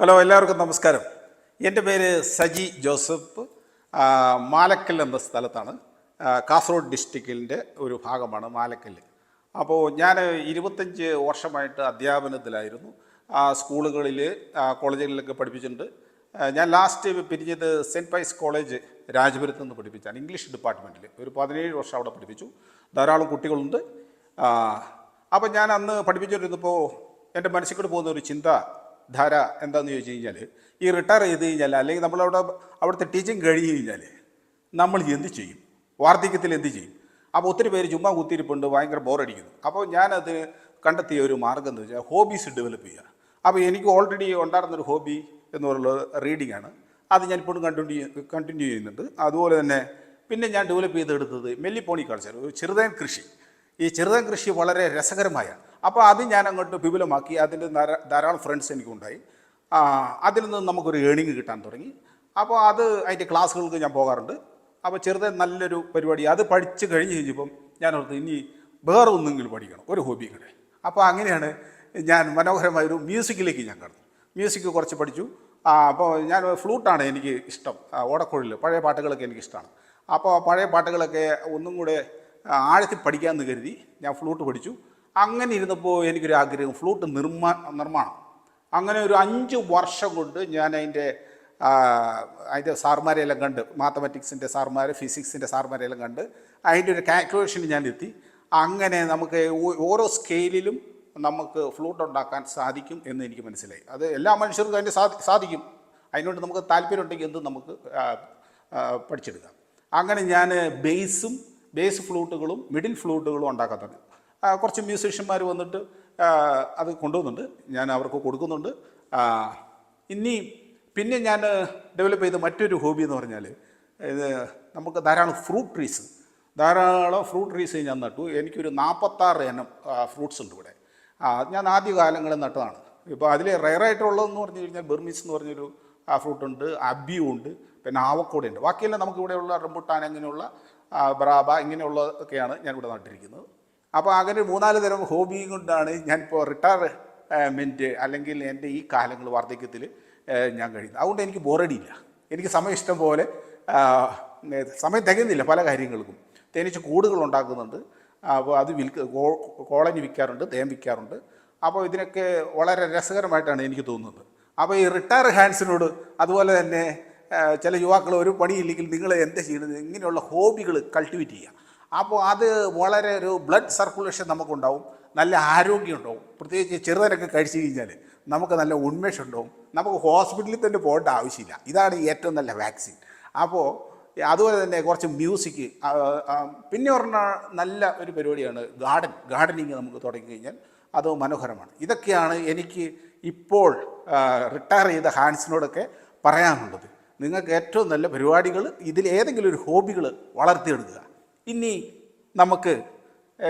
Hello എല്ലാവർക്കും നമസ്കാരം. എന്റെ പേര് സജി ജോസഫ്. മാലക്കൽ എന്ന സ്ഥലത്താണ്. കാസർഗോഡ് ഡിസ്ട്രിക്റ്റിന്റെ ഒരു ഭാഗമാണ് മാലക്കൽ. അപ്പോൾ ഞാൻ ഇരുപത്തഞ്ച് വർഷമായിട്ട് അധ്യാപനത്തിലായിരുന്നു. സ്കൂളുകളിൽ കോളേജുകളിലൊക്കെ പഠിപ്പിച്ചിട്ടുണ്ട്. ഞാൻ ലാസ്റ്റ് പിരിഞ്ഞത് സെന്റ് പൈസ് കോളേജ് രാജപുരത്ത് നിന്ന് പഠിപ്പിച്ചാണ്. ഇംഗ്ലീഷ് ഡിപ്പാർട്ട്മെന്റിൽ ഒരു പതിനേഴ് വർഷം അവിടെ പഠിപ്പിച്ചു. ധാരാളം കുട്ടികളുണ്ട്. അപ്പോൾ ഞാൻ അന്ന് പഠിപ്പിച്ചുകൊണ്ടിരുന്നപ്പോൾ എന്റെ മനസ്സിൽ കൂടെ പോകുന്ന ഒരു ചിന്ത ധാര എന്താണെന്ന് ചോദിച്ചു കഴിഞ്ഞാൽ ഈ റിട്ടയർ ചെയ്ത് കഴിഞ്ഞാൽ അല്ലെങ്കിൽ നമ്മളവിടെ അവിടുത്തെ ടീച്ചിങ് കഴിഞ്ഞ് കഴിഞ്ഞാൽ നമ്മൾ എന്ത് ചെയ്യും? വാർദ്ധക്യത്തിൽ എന്ത് ചെയ്യും? അപ്പോൾ ഒത്തിരി പേര് ചുമ്മാ കുത്തിയിരിപ്പുണ്ട് ഭയങ്കര ബോറടിക്കുന്നു അപ്പോൾ ഞാനത് കണ്ടെത്തിയ ഒരു മാർഗം എന്ന് വെച്ചാൽ ഹോബീസ് ഡെവലപ്പ് ചെയ്യുക. അപ്പോൾ എനിക്ക് ഓൾറെഡി ഉണ്ടായിരുന്നൊരു ഹോബി എന്ന് പറയുന്നത് റീഡിംഗ് ആണ്. അത് ഞാൻ ഇപ്പോഴും കണ്ടിന്യൂ കണ്ടിന്യൂ ചെയ്യുന്നുണ്ട്. അതുപോലെ തന്നെ പിന്നെ ഞാൻ ഡെവലപ്പ് ചെയ്തെടുത്തത് മെല്ലിപ്പോണി കൾച്ചർ ഒരു ചെറുതേൻ കൃഷി. ഈ ചെറുതൻ കൃഷി വളരെ രസകരമായ അപ്പോൾ അത് ഞാൻ അങ്ങോട്ട് വിപുലമാക്കി. അതിന്റെ ധാരാ- ധാരാളം ഫ്രണ്ട്സ് എനിക്കുണ്ടായി. അതിൽ നിന്ന് നമുക്കൊരു ഏണിങ് കിട്ടാൻ തുടങ്ങി. അപ്പോൾ അത് അതിന്റെ ക്ലാസ്സുകൾക്ക് ഞാൻ പോകാറുണ്ട്. അപ്പോൾ ചെറുതായി നല്ലൊരു പരിപാടി. അത് പഠിച്ച് കഴിഞ്ഞ് കഴിഞ്ഞപ്പം ഞാൻ ഓർത്ത് ഇനി വേറെ ഒന്നെങ്കിലും പഠിക്കണം. ഒരു ഹോബി കൂടെ. അപ്പോൾ അങ്ങനെയാണ് ഞാൻ മനോഹരമായൊരു മ്യൂസിക്കിലേക്ക് ഞാൻ കടന്നു. മ്യൂസിക് കുറച്ച് പഠിച്ചു. അപ്പോൾ ഞാൻ ഫ്ലൂട്ടാണ് എനിക്ക് ഇഷ്ടം. ഓടക്കുഴലിൽ പഴയ പാട്ടുകളൊക്കെ എനിക്ക് ഇഷ്ടമാണ് അപ്പോൾ പഴയ പാട്ടുകളൊക്കെ ഒന്നും കൂടെ ആഴത്തിൽ പഠിക്കാമെന്ന് കരുതി ഞാൻ ഫ്ലൂട്ട് പഠിച്ചു. അങ്ങനെ ഇരുന്നപ്പോൾ എനിക്കൊരു ആഗ്രഹം ഫ്ലൂട്ട് നിർമ്മാ നിർമ്മാണം. അങ്ങനെ ഒരു അഞ്ച് വർഷം കൊണ്ട് ഞാൻ അതിന്റെ അതിന്റെ സാർമാരെയെല്ലാം കണ്ട് മാത്തമാറ്റിക്സിന്റെ സാർമാർ ഫിസിക്സിന്റെ സാർമാരെയെല്ലാം കണ്ട് അതിന്റെ ഒരു കാൽക്കുലേഷൻ ഞാൻ എത്തി അങ്ങനെ നമുക്ക് ഓരോ സ്കെയിലിലും നമുക്ക് ഫ്ലൂട്ട് ഉണ്ടാക്കാൻ സാധിക്കും എന്ന് എനിക്ക് മനസ്സിലായി. അത് എല്ലാ മനുഷ്യർക്കും അതിന്റെ സാധി സാധിക്കും. അതിനോട് നമുക്ക് താല്പര്യം ഉണ്ടെങ്കിൽ എന്തും നമുക്ക് പഠിച്ചെടുക്കാം. അങ്ങനെ ഞാൻ ബേസും ബേസ് ഫ്ലൂട്ടുകളും മിഡിൽ ഫ്ലൂട്ടുകളും ഉണ്ടാക്കാൻ തുടങ്ങി. കുറച്ച് മ്യൂസീഷ്യന്മാർ വന്നിട്ട് അത് കൊണ്ടുവന്നുണ്ട്. ഞാൻ അവർക്ക് കൊടുക്കുന്നുണ്ട്. ഇനി പിന്നെ ഞാൻ ഡെവലപ്പ് ചെയ്ത മറ്റൊരു ഹോബി എന്ന് പറഞ്ഞാൽ ഇത് നമുക്ക് ധാരാളം ഫ്രൂട്ട് ട്രീസ് ധാരാളം ഫ്രൂട്ട് ട്രീസ് ഞാൻ നട്ടു. എനിക്കൊരു നാൽപ്പത്താറ് ഇനം ഫ്രൂട്ട്സ് ഉണ്ട് ഇവിടെ. ഞാൻ ആദ്യ കാലങ്ങളിൽ നട്ടതാണ് ഇപ്പോൾ അതിൽ റയറായിട്ടുള്ളതെന്ന് പറഞ്ഞു കഴിഞ്ഞാൽ ബെർമീസ് എന്ന് പറഞ്ഞൊരു ഫ്രൂട്ട് ഉണ്ട്. അബിയും ഉണ്ട്. പിന്നെ ആവക്കോടെ ഉണ്ട്. ബാക്കിയെല്ലാം നമുക്ക് ഇവിടെയുള്ള റംബുട്ടാൻ അങ്ങനെയുള്ള ബ്രാബ ഇങ്ങനെയുള്ളതൊക്കെയാണ് ഞാൻ ഇവിടെ നട്ടിരിക്കുന്നത്. അപ്പോൾ അങ്ങനെ മൂന്നാൽ തരം ഹോബിയും കൊണ്ടാണ് ഞാനിപ്പോൾ റിട്ടയർമെന്റ് അല്ലെങ്കിൽ എന്റെ ഈ കാലങ്ങൾ വാർദ്ധക്യത്തിൽ ഞാൻ കഴിയുന്നത്. അതുകൊണ്ട് എനിക്ക് ബോറടിയില്ല. എനിക്ക് സമയം ഇഷ്ടം പോലെ സമയം തികയുന്നില്ല പല കാര്യങ്ങൾക്കും. തേനീച്ച കൂടുകൾ ഉണ്ടാക്കുന്നുണ്ട്. അപ്പോൾ അത് വിൽക്ക് കോളനി വിൽക്കാറുണ്ട് തേൻ വിൽക്കാറുണ്ട്. അപ്പോൾ ഇതിനൊക്കെ വളരെ രസകരമായിട്ടാണ് എനിക്ക് തോന്നുന്നത്. അപ്പോൾ ഈ റിട്ടയർ ഹാൻഡ്സിനോട് അതുപോലെ തന്നെ ചില യുവാക്കൾ ഒരു പണിയില്ലെങ്കിൽ നിങ്ങൾ എന്താ ചെയ്യുന്നത് ഇങ്ങനെയുള്ള ഹോബികൾ കൾട്ടിവേറ്റ് ചെയ്യുക. അപ്പോൾ അത് വളരെ ഒരു ബ്ലഡ് സർക്കുലേഷൻ നമുക്കുണ്ടാവും. നല്ല ആരോഗ്യം ഉണ്ടാവും പ്രത്യേകിച്ച് ചെറുതനൊക്കെ കഴിച്ചു കഴിഞ്ഞാൽ നമുക്ക് നല്ല ഉന്മേഷം ഉണ്ടാവും നമുക്ക് ഹോസ്പിറ്റലിൽ തന്നെ പോകേണ്ട ആവശ്യമില്ല. ഇതാണ് ഏറ്റവും നല്ല വാക്സിൻ അപ്പോൾ അതുപോലെ തന്നെ കുറച്ച് മ്യൂസിക് പിന്നെ പറഞ്ഞ നല്ല ഒരു പരിപാടിയാണ് ഗാർഡൻ ഗാർഡനിങ് നമുക്ക് തുടങ്ങി കഴിഞ്ഞാൽ അത് മനോഹരമാണ്. ഇതൊക്കെയാണ് എനിക്ക് ഇപ്പോൾ റിട്ടയർ ചെയ്ത ഹാൻസിനോടൊക്കെ പറയാനുള്ളത്. നിങ്ങൾക്ക് ഏറ്റവും നല്ല പരിപാടികൾ ഇതിൽ ഏതെങ്കിലും ഒരു ഹോബികൾ വളർത്തിയെടുക്കുക. ഇനി നമുക്ക്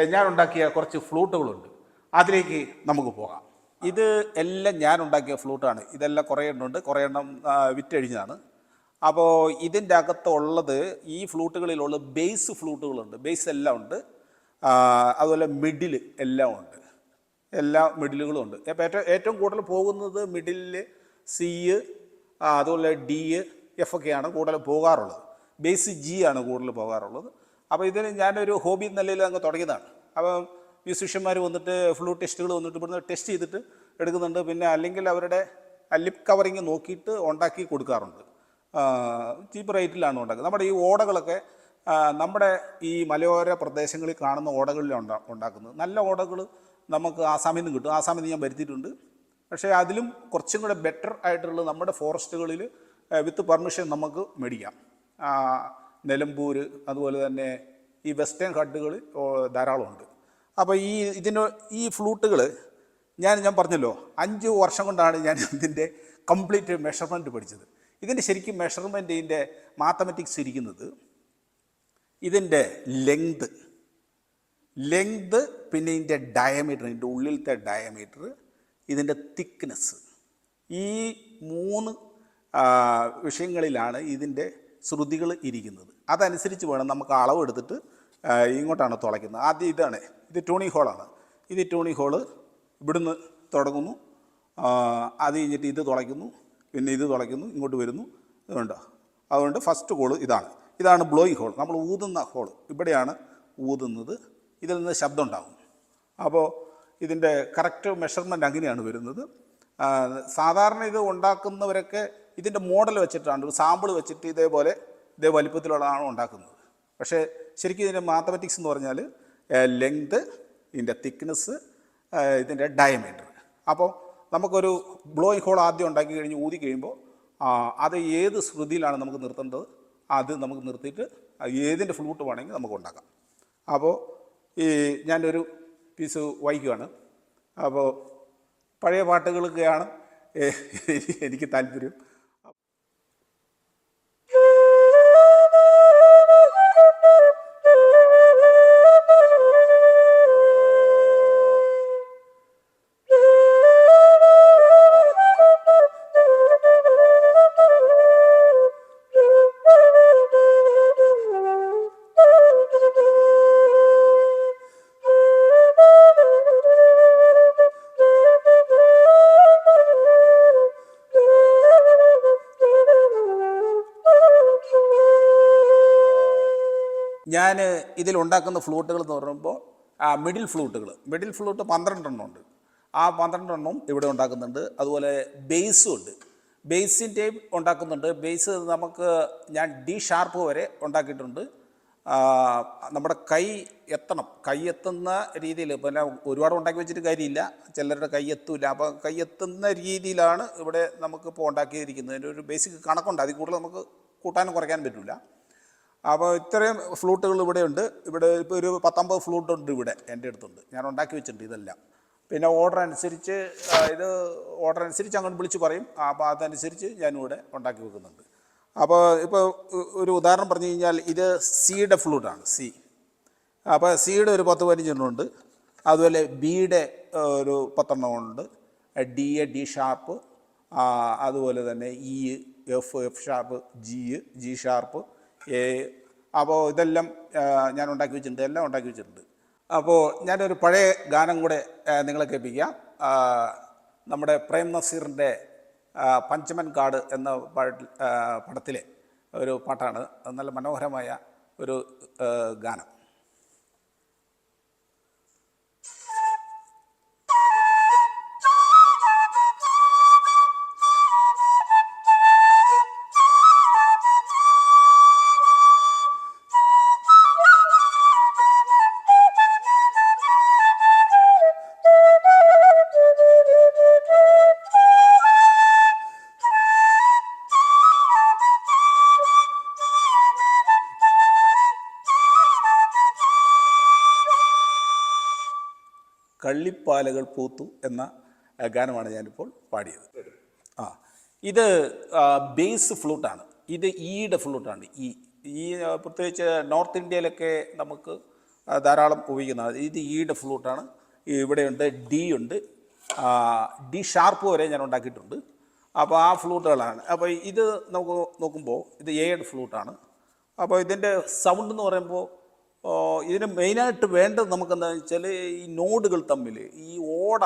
ഞാൻ ഉണ്ടാക്കിയ കുറച്ച് ഫ്ലൂട്ടുകളുണ്ട്. അതിലേക്ക് നമുക്ക് പോകാം. ഇത് എല്ലാം ഞാൻ ഉണ്ടാക്കിയ ഫ്ലൂട്ടാണ്. ഇതെല്ലാം കുറേ എണ്ണം ഉണ്ട് കുറേ എണ്ണം വിറ്റഴിഞ്ഞതാണ്. അപ്പോൾ ഇതിന്റെ അകത്തുള്ളത് ഈ ഫ്ലൂട്ടുകളിലുള്ള ബേസ് ഫ്ലൂട്ടുകളുണ്ട്. ബേസ് എല്ലാം ഉണ്ട്. അതുപോലെ മിഡിൽ എല്ലാം ഉണ്ട്. എല്ലാ മിഡിലുകളും ഉണ്ട്. അപ്പോൾ ഏറ്റവും ഏറ്റവും കൂടുതൽ പോകുന്നത് മിഡിലിൽ സി അതുപോലെ ഡി എഫ് ഒക്കെയാണ് കൂടുതൽ പോകാറുള്ളത്. ബേസ് ജി ആണ് കൂടുതൽ പോകാറുള്ളത്. അപ്പോൾ ഇതിന് ഞാനൊരു ഹോബി നിലയിൽ അങ്ങ് തുടങ്ങിയതാണ്. അപ്പം മ്യൂസീഷ്യന്മാർ വന്നിട്ട് ഫ്ലൂ ടെസ്റ്റുകൾ വന്നിട്ട് ഇവിടുന്ന് ടെസ്റ്റ് ചെയ്തിട്ട് എടുക്കുന്നുണ്ട്. പിന്നെ അല്ലെങ്കിൽ അവരുടെ ലിപ് കവറിങ് നോക്കിയിട്ട് ഉണ്ടാക്കി കൊടുക്കാറുണ്ട്. ചീപ്പ് റേറ്റിലാണ് ഉണ്ടാക്കുന്നത്. നമ്മുടെ ഈ ഓടകളൊക്കെ നമ്മുടെ ഈ മലയോര പ്രദേശങ്ങളിൽ കാണുന്ന ഓടകളിലാണ് ഉണ്ടാ ഉണ്ടാക്കുന്നത്. നല്ല ഓടകൾ നമുക്ക് ആസാമിൽ നിന്ന് കിട്ടും. ആസാമിൽ നിന്ന് ഞാൻ വരുത്തിയിട്ടുണ്ട്. പക്ഷേ അതിലും കുറച്ചും കൂടെ ബെറ്റർ ആയിട്ടുള്ള നമ്മുടെ ഫോറസ്റ്റുകളിൽ വിത്ത് പെർമിഷൻ നമുക്ക് മേടിക്കാം. നിലമ്പൂർ അതുപോലെ തന്നെ ഈ വെസ്റ്റേൺ ഘട്ടുകൾ ധാരാളമുണ്ട്. അപ്പോൾ ഈ ഇതിന് ഈ ഫ്ലൂട്ടുകൾ ഞാൻ ഞാൻ പറഞ്ഞല്ലോ അഞ്ച് വർഷം കൊണ്ടാണ് ഞാൻ ഇതിന്റെ കംപ്ലീറ്റ് മെഷർമെന്റ് പഠിച്ചത്. ഇതിന്റെ ശരിക്കും മെഷർമെന്റ് ഇതിന്റെ മാത്തമെറ്റിക്സ് ഇരിക്കുന്നത് ഇതിന്റെ ലെങ്ത് ലെങ്ത് പിന്നെ ഇതിന്റെ ഡയമീറ്റർ ഇതിന്റെ ഉള്ളിലത്തെ ഡയമീറ്റർ ഇതിന്റെ തിക്നെസ് ഈ മൂന്ന് വിഷയങ്ങളിലാണ് ഇതിന്റെ ശ്രുതികൾ ഇരിക്കുന്നത്. അതനുസരിച്ച് വേണം നമുക്ക് അളവെടുത്തിട്ട് ഇങ്ങോട്ടാണ് തുളയ്ക്കുന്നത്. ആദ്യം ഇതാണ്. ഇത് ടൂണി ഹോളാണ്. ഇത് ടൂണി ഹോൾ ഇവിടുന്ന് തുടങ്ങുന്നു. അത് കഴിഞ്ഞിട്ട് ഇത് തുളയ്ക്കുന്നു. പിന്നെ ഇത് തുളയ്ക്കുന്നു. ഇങ്ങോട്ട് വരുന്നു. ഇതുണ്ട് അതുകൊണ്ട് ഫസ്റ്റ് ഹോൾ ഇതാണ്. ഇതാണ് ബ്ലോയിങ് ഹോൾ. നമ്മൾ ഊതുന്ന ഹോൾ. ഇവിടെയാണ് ഊതുന്നത്. ഇതിൽ നിന്ന് ശബ്ദം ഉണ്ടാകും അപ്പോൾ ഇതിന്റെ കറക്റ്റ് മെഷർമെന്റ് അങ്ങനെയാണ് വരുന്നത്. സാധാരണ ഇത് ഉണ്ടാക്കുന്നവരൊക്കെ ഇതിന്റെ മോഡൽ വെച്ചിട്ടാണ് ഒരു സാമ്പിൾ വെച്ചിട്ട് ഇതേപോലെ ഇതേ വലിപ്പത്തിലുള്ളതാണ് ഉണ്ടാക്കുന്നത്. പക്ഷേ ശരിക്കും ഇതിന്റെ മാത്തമാറ്റിക്സ് എന്ന് പറഞ്ഞാൽ ലെങ്ത് ഇതിന്റെ തിക്നെസ് ഇതിന്റെ ഡയമീറ്റർ അപ്പോൾ നമുക്കൊരു ബ്ലോയിങ് ഹോൾ ആദ്യം ഉണ്ടാക്കി കഴിഞ്ഞ് ഊതി കഴിയുമ്പോൾ അത് ഏത് ശ്രുതിയിലാണ് നമുക്ക് നിർത്തേണ്ടത് അത് നമുക്ക് നിർത്തിയിട്ട് ഏതിന്റെ ഫ്ലൂട്ട് വേണമെങ്കിൽ നമുക്ക് ഉണ്ടാക്കാം. അപ്പോൾ ഈ ഞാനൊരു പീസ് വായിക്കുകയാണ് അപ്പോൾ പഴയ പാട്ടുകളൊക്കെയാണ് എനിക്ക് താല്പര്യം. ഞാൻ ഇതിലുണ്ടാക്കുന്ന ഫ്ലൂട്ടുകൾ എന്ന് പറയുമ്പോൾ ആ മിഡിൽ ഫ്ലൂട്ടുകൾ മിഡിൽ ഫ്ലൂട്ട് പന്ത്രണ്ടെണ്ണം ഉണ്ട്. ആ പന്ത്രണ്ടെണ്ണം ഇവിടെ ഉണ്ടാക്കുന്നുണ്ട്. അതുപോലെ ബേസും ഉണ്ട്. ബേസിന്റെയും ഉണ്ടാക്കുന്നുണ്ട്. ബേസ് നമുക്ക് ഞാൻ ഡി ഷാർപ്പ് വരെ ഉണ്ടാക്കിയിട്ടുണ്ട്. നമ്മുടെ കൈ എത്തണം. കൈ എത്തുന്ന രീതിയിൽ പിന്നെ ഒരുപാട് ഉണ്ടാക്കി വെച്ചിട്ട് കാര്യമില്ല. ചിലരുടെ കൈ എത്തൂല. അപ്പോൾ കൈ എത്തുന്ന രീതിയിലാണ് ഇവിടെ നമുക്കിപ്പോൾ ഉണ്ടാക്കിയിരിക്കുന്നത്. അതിന്റെ ഒരു ബേസിക് കണക്കുണ്ട്. അതിൽ കൂടുതൽ നമുക്ക് കൂട്ടാനും കുറയ്ക്കാനും പറ്റില്ല അപ്പോൾ ഇത്രയും ഫ്ലൂട്ടുകൾ ഇവിടെ ഉണ്ട് ഇവിടെ ഇപ്പോൾ ഒരു പത്തൊമ്പത് ഫ്ലൂട്ട് ഉണ്ട് ഇവിടെ എന്റെ അടുത്തുണ്ട്. ഞാൻ ഉണ്ടാക്കി വെച്ചിട്ടുണ്ട് ഇതെല്ലാം. പിന്നെ ഓർഡർ അനുസരിച്ച് ഇത് ഓർഡർ അനുസരിച്ച് അങ്ങോട്ട് വിളിച്ച് പറയും. അപ്പോൾ അതനുസരിച്ച് ഞാനിവിടെ ഉണ്ടാക്കി വെക്കുന്നുണ്ട്. അപ്പോൾ ഇപ്പോൾ ഒരു ഉദാഹരണം പറഞ്ഞു കഴിഞ്ഞാൽ ഇത് സിയുടെ ഫ്ലൂട്ടാണ് സി അപ്പോൾ സിയുടെ ഒരു പത്ത് പതിനഞ്ചെണ്ണം ഉണ്ട്. അതുപോലെ ബിയുടെ ഒരു പത്തെണ്ണം ഉണ്ട്. ഡി എ ഡി ഷാർപ്പ് അതുപോലെ തന്നെ E F F sharp G G sharp അപ്പോൾ ഇതെല്ലാം ഞാൻ ഉണ്ടാക്കി വെച്ചിട്ടുണ്ട് എല്ലാം ഉണ്ടാക്കി വെച്ചിട്ടുണ്ട്. അപ്പോൾ ഞാനൊരു പഴയ ഗാനം കൂടെ നിങ്ങളെ കേൾപ്പിക്കാം. നമ്മുടെ പ്രേം നസീറിന്റെ പഞ്ചമൻ കാട് എന്ന പാട്ട് പടത്തിലെ ഒരു പാട്ടാണ്. നല്ല മനോഹരമായ ഒരു ഗാനം. കള്ളിപ്പാലകൾ പൂത്തു എന്ന ഗാനമാണ് ഞാനിപ്പോൾ പാടിയത്. ആ ഇത് ബേസ് ഫ്ലൂട്ടാണ് ഇത് ഈയുടെ ഫ്ലൂട്ടാണ് ഈ ഈ പ്രത്യേകിച്ച് നോർത്ത് ഇന്ത്യയിലൊക്കെ നമുക്ക് ധാരാളം ഉപയോഗിക്കുന്നതാണ് ഇത് ഈയുടെ ഫ്ലൂട്ടാണ് ഇവിടെയുണ്ട് ഡി ഉണ്ട് ഡി ഷാർപ്പ് വരെ ഞാൻ ഉണ്ടാക്കിയിട്ടുണ്ട്. അപ്പോൾ ആ ഫ്ലൂട്ടുകളാണ് അപ്പോൾ ഇത് നമുക്ക് നോക്കുമ്പോൾ ഇത് എയുടെ ഫ്ലൂട്ടാണ് അപ്പോൾ ഇതിന്റെ സൗണ്ട് എന്ന് പറയുമ്പോൾ ഇതിന് മെയിനായിട്ട് വേണ്ടത് നമുക്ക് എന്താണെന്ന് വെച്ചാൽ ഈ നോഡുകൾ തമ്മിൽ ഈ ഓട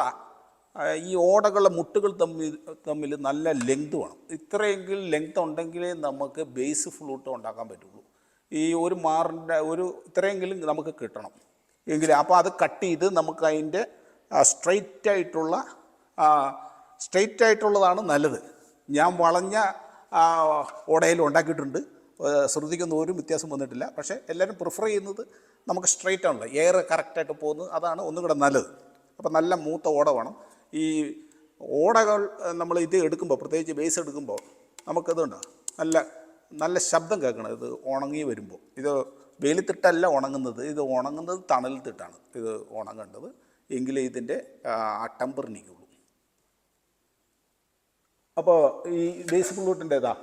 ഈ ഓടകളുടെ മുട്ടുകൾ തമ്മിൽ തമ്മിൽ നല്ല ലെങ്ത് വേണം. ഇത്രയെങ്കിലും ലെങ്ത് ഉണ്ടെങ്കിലേ നമുക്ക് ബേസ് ഫ്ലൂട്ട് ഉണ്ടാക്കാൻ പറ്റുള്ളൂ. ഈ ഒരു മാറിന്റെ ഒരു ഇത്രയെങ്കിലും നമുക്ക് കിട്ടണം. എങ്കിൽ അപ്പോൾ അത് കട്ട് ചെയ്ത് നമുക്ക് അതിന്റെ സ്ട്രെയിറ്റ് ആയിട്ടുള്ള സ്ട്രെയിറ്റ് ആയിട്ടുള്ളതാണ് നല്ലത്. ഞാൻ വളഞ്ഞ ഓടയിൽ ഉണ്ടാക്കിയിട്ടുണ്ട്. ശ്രുതിക്കൊന്നും ഒരു വ്യത്യാസം വന്നിട്ടില്ല. പക്ഷേ എല്ലാവരും പ്രിഫർ ചെയ്യുന്നത് നമുക്ക് സ്ട്രെയിറ്റ് ആണല്ലോ. എയർ കറക്റ്റായിട്ട് പോകുന്നത് അതാണ് ഒന്നും കൂടെ നല്ലത്. അപ്പോൾ നല്ല മൂത്ത ഓട വേണം. ഈ ഓടകൾ നമ്മൾ ഇത് എടുക്കുമ്പോൾ പ്രത്യേകിച്ച് ബേസ് എടുക്കുമ്പോൾ നമുക്കിതുണ്ട് നല്ല നല്ല ശബ്ദം കേൾക്കണം. ഇത് ഉണങ്ങി വരുമ്പോൾ ഇത് വെയിലത്തിട്ടല്ല ഉണങ്ങുന്നത്. ഇത് ഉണങ്ങുന്നത് തണലത്തിട്ടാണ് ഇത് ഉണങ്ങേണ്ടത്. എങ്കിലേ ഇതിന്റെ ആ ടെമ്പർ നിൽക്കുള്ളൂ അപ്പോൾ ഈ ബേസ് ഫ്ലൂട്ടിന്റെ ഇതാ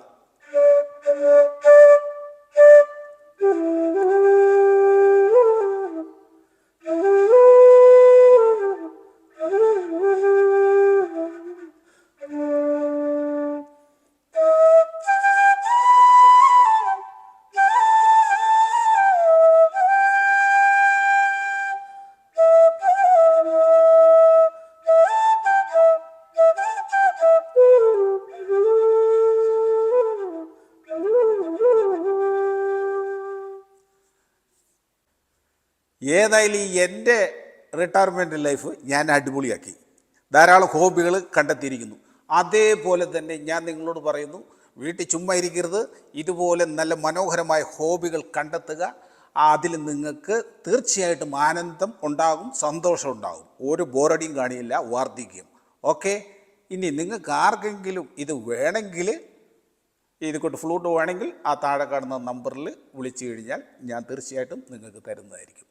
ഏതായാലും ഈ എന്റെ റിട്ടയർമെന്റ് ലൈഫ് ഞാൻ അടിപൊളിയാക്കി. ധാരാളം ഹോബികൾ കണ്ടെത്തിയിരിക്കുന്നു. അതേപോലെ തന്നെ ഞാൻ നിങ്ങളോട് പറയുന്നു വീട്ടിൽ ചുമ്മാ ഇരിക്കരുത്. ഇതുപോലെ നല്ല മനോഹരമായ ഹോബികൾ കണ്ടെത്തുക. അതിൽ നിങ്ങൾക്ക് തീർച്ചയായിട്ടും ആനന്ദം ഉണ്ടാകും സന്തോഷം ഉണ്ടാകും. ഒരു ബോറടിയും കാണിയില്ല വാർദ്ധിക്കും ഓക്കെ ഇനി നിങ്ങൾക്ക് ആർക്കെങ്കിലും ഇത് വേണമെങ്കിൽ ഇത് കൊണ്ട് ഫ്ലൂട്ട് വേണമെങ്കിൽ ആ താഴെ കാണുന്ന നമ്പറിൽ വിളിച്ചു കഴിഞ്ഞാൽ ഞാൻ തീർച്ചയായിട്ടും നിങ്ങൾക്ക് തരുന്നതായിരിക്കും.